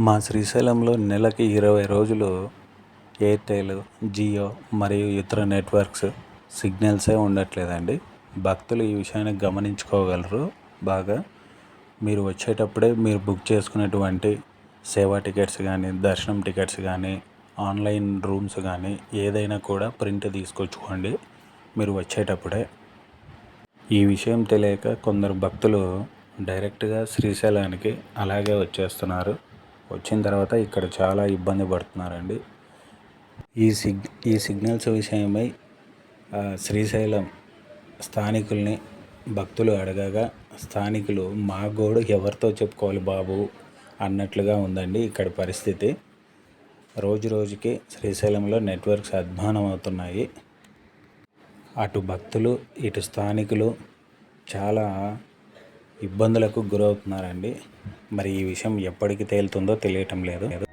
మా శ్రీశైలంలో నెలకి ఇరవై రోజులు ఎయిర్టెల్ జియో మరియు ఇతర నెట్వర్క్స్ సిగ్నల్సే ఉండట్లేదండి. భక్తులు ఈ విషయాన్ని గమనించుకోగలరు. బాగా మీరు వచ్చేటప్పుడే మీరు బుక్ చేసుకున్నటువంటి సేవా టికెట్స్ కానీ దర్శనం టికెట్స్ కానీ ఆన్లైన్ రూమ్స్ కానీ ఏదైనా కూడా ప్రింట్ తీసుకొచ్చుకోండి. మీరు వచ్చేటప్పుడే. ఈ విషయం తెలియక కొందరు భక్తులు డైరెక్ట్గా శ్రీశైలానికి అలాగే వచ్చేస్తున్నారు. వచ్చిన తర్వాత ఇక్కడ చాలా ఇబ్బంది పడుతున్నారండి. ఈ సిగ్ ఈ సిగ్నల్స్ విషయమై శ్రీశైలం స్థానికుల్ని భక్తులు అడగగా స్థానికులు మా గోడు ఎవరితో చెప్పుకోవాలి బాబు అన్నట్లుగా ఉందండి ఇక్కడ పరిస్థితి. రోజు రోజుకి శ్రీశైలంలో నెట్వర్క్స్ అధ్వానం అవుతున్నాయి. అటు భక్తులు ఇటు స్థానికులు చాలా ఇబ్బందులకు గురవుతున్నారండి. మరి ఈ విషయం ఎప్పటికి తేలుతుందో తెలియటం లేదు.